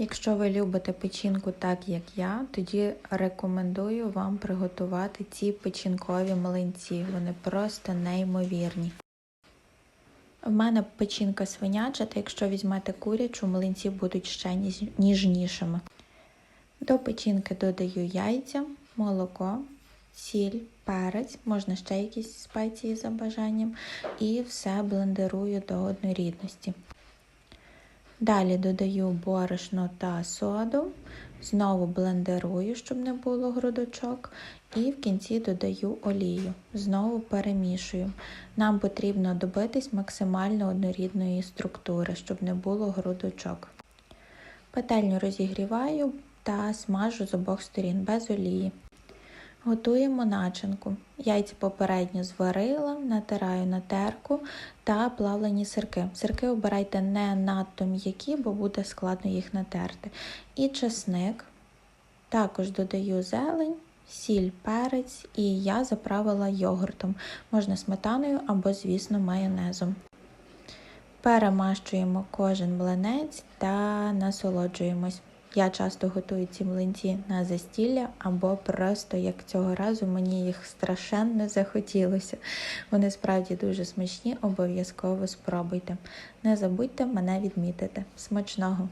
Якщо ви любите печінку так, як я, тоді рекомендую вам приготувати ці печінкові млинці. Вони просто неймовірні. В мене печінка свиняча, та якщо візьмете курячу, млинці будуть ще ніжнішими. До печінки додаю яйця, молоко, сіль, перець, можна ще якісь спеції за бажанням, і все блендерую до однорідності. Далі додаю борошно та соду, знову блендерую, щоб не було грудочок, і в кінці додаю олію. Знову перемішую. Нам потрібно добитись максимально однорідної структури, щоб не було грудочок. Петельню розігріваю та смажу з обох сторін без олії. Готуємо начинку. Яйця попередньо зварила, натираю на терку та плавлені сирки. Сирки обирайте не надто м'які, бо буде складно їх натерти. І чесник. Також додаю зелень, сіль, перець і я заправила йогуртом. Можна сметаною або, звісно, майонезом. Перемащуємо кожен млинець та насолоджуємось. Я часто готую ці млинці на застілля або просто як цього разу мені їх страшенно захотілося. Вони справді дуже смачні, обов'язково спробуйте. Не забудьте мене відмітити. Смачного!